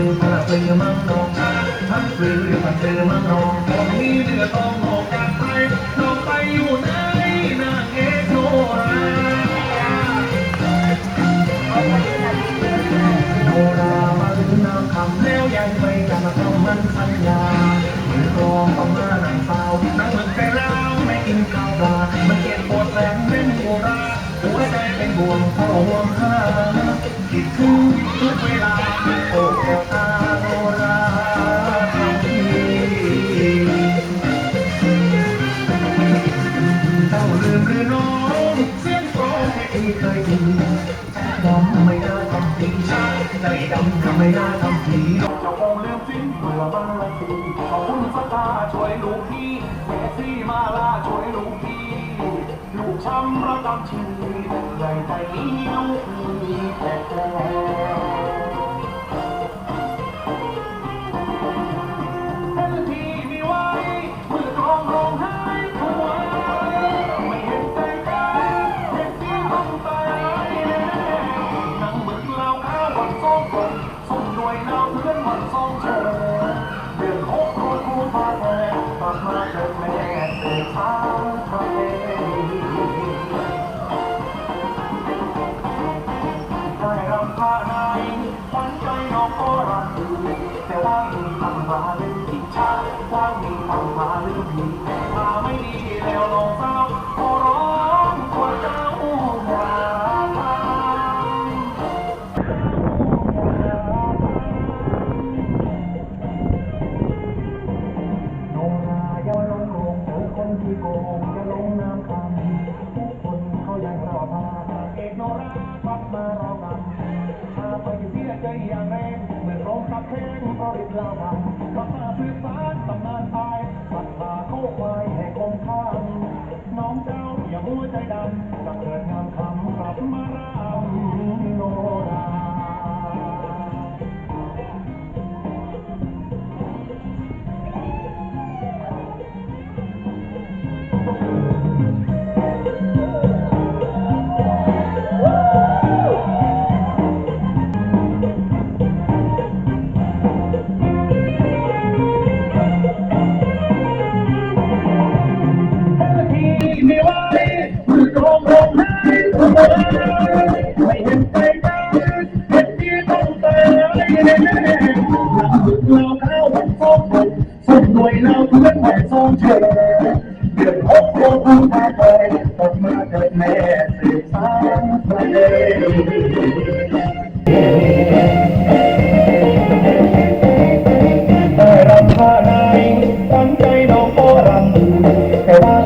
อมังนองทั้งปลือมันเจอมังนองตอนนี้เรือต้องออกจากไปน้องไปอยู่ไหนนางเอกโนราโนรามาลืนน้ำคำแล้วยังไม่กลับมาทำมันสัญญามือกองต้องมาณนั่งเฝ้านั่งเหมือนใจร้าไม่กินข้าวปลามันเกลียดปวดแรงเป็นโบราหัวใจเป็นห่วงพ่อห่วงข้าคิดถึงทุกเวลา ดำทำไม่ได้ทำผีเจ้าคงลืมสิ้นตัวบ้างละสิขอบคุณสตาช่วยลูกพี่เมซี่มาลาช่วยลูกพี่ลูกช้ำระกำชีใหญ่ใจนี้ลูกมีแต่แกำโนราอย่าลงโลงเจอคนที่โกง มือนร้องบแข้งเพราะริบลาดำกลับมาสืบสานตำนานตายสัตว์ป่าเข้าควายแห่คงข้ามน้องเจ้าอย่ามัวใจดำกับเกิด ไปตกมาเกิดแม่สืบสานไปเลยได้รำพาในตั้งใจน้องก็รำแต่ว่